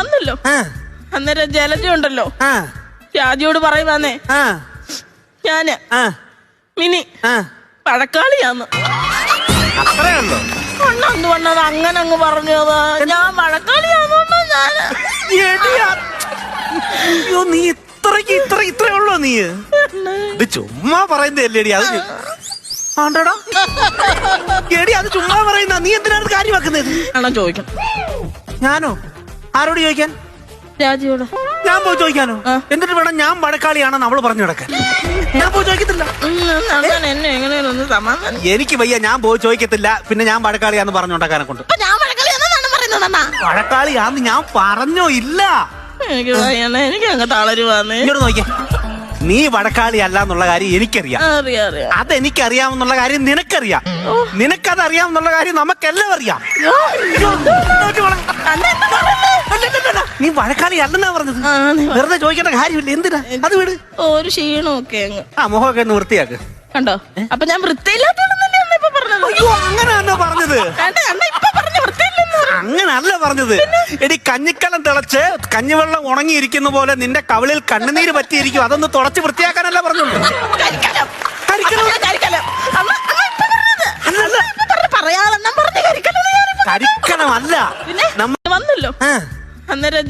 വന്നല്ലോ. അന്നേരം ജലജ ഉണ്ടല്ലോ. ആ. രാജയോട് പറയുവാന്നേ ആ. ഞാൻ ആ. മിനി ആ. പഴക്കാളിയാന്ന് അണ്ണന്ത് വണ്ണത് അങ്ങനെ അങ്ങ് പറഞ്ഞത് ഞാൻ വഴക്കാളിയാന്നോണ്ടാ ഞാൻ നീ ഇത്രക്ക് ഇത്ര ഇത്രേ ഉള്ളോ നീ? ഇത് ചുമ്മാ പറയുന്നതല്ലേടി അത് ആണ്ടടാ. എടി അത് ചുമ്മാ പറയുന്ന നീ എന്തിനാണ് കാര്യം വെക്കുന്നത് അണ്ണൻ ചോദിക്കണം. ഞാനോ? ആരോട് ചോദിക്കാൻ? ഞാൻ പോയി ചോദിക്കാനോ? എന്നിട്ട് വേണം ഞാൻ വടക്കാളിയാണെന്ന് അവൾ പറഞ്ഞു കിടക്കാൻ ഞാൻ പോയി ചോദിക്കത്തില്ല. എന്നെ എങ്ങനെയാലും ഒന്ന് സമാധാനം എനിക്ക് വയ്യ ഞാൻ പോയി ചോദിക്കത്തില്ല. പിന്നെ ഞാൻ വടക്കാളിയാന്ന് പറഞ്ഞുണ്ടാക്കാനെ കൊണ്ട്. അപ്പൊ ഞാൻ വഴക്കാളിയാണെന്നാണ് പറയുന്നത് അണ്ണാ? വടക്കാളിയാന്ന് ഞാൻ പറഞ്ഞോ ഇല്ല? എനിക്ക് അങ്ങ് ഇങ്ങോട്ട് നോക്കിയേ. നീ വടക്കാളി അല്ല എന്നുള്ള കാര്യം എനിക്കറിയാം. അറിയാം അറിയാം. അതെനിക്കറിയാമെന്നുള്ള കാര്യം നിനക്കറിയാം. നിനക്കത് അറിയാമെന്നുള്ള കാര്യം നമുക്കെല്ലാം അറിയാം നീ വഴക്കാളി അല്ലെന്നാ പറഞ്ഞത്. വെറുതെ ചോദിക്കേണ്ട കാര്യമില്ല. എന്തിനാ? അത് വിട്. ഒരു ക്ഷീണമൊക്കെ അങ്ങ്. ആ മുഖമൊക്കെ ഒന്ന് വൃത്തിയാക്ക്. കണ്ടോ? അപ്പൊ ഞാൻ ഇപ്പൊ പറഞ്ഞത്. അയ്യോ അങ്ങനെ തന്നെ പറഞ്ഞത് പറഞ്ഞ പറഞ്ഞു. അങ്ങനല്ല പറഞ്ഞത്. എടി കഞ്ഞിക്കലം തിളച്ച് കഞ്ഞിവെള്ളം ഉണങ്ങിയിരിക്കുന്ന പോലെ നിന്റെ കവിളിൽ കണ്ണുനീര് പറ്റിയിരിക്കും. അതൊന്ന് തുടച്ച് വൃത്തിയാക്കാനല്ല പറഞ്ഞത്. കരിക്കണം അല്ല. പറഞ്ഞ പറഞ്ഞ വന്നല്ലോ. അന്നേരം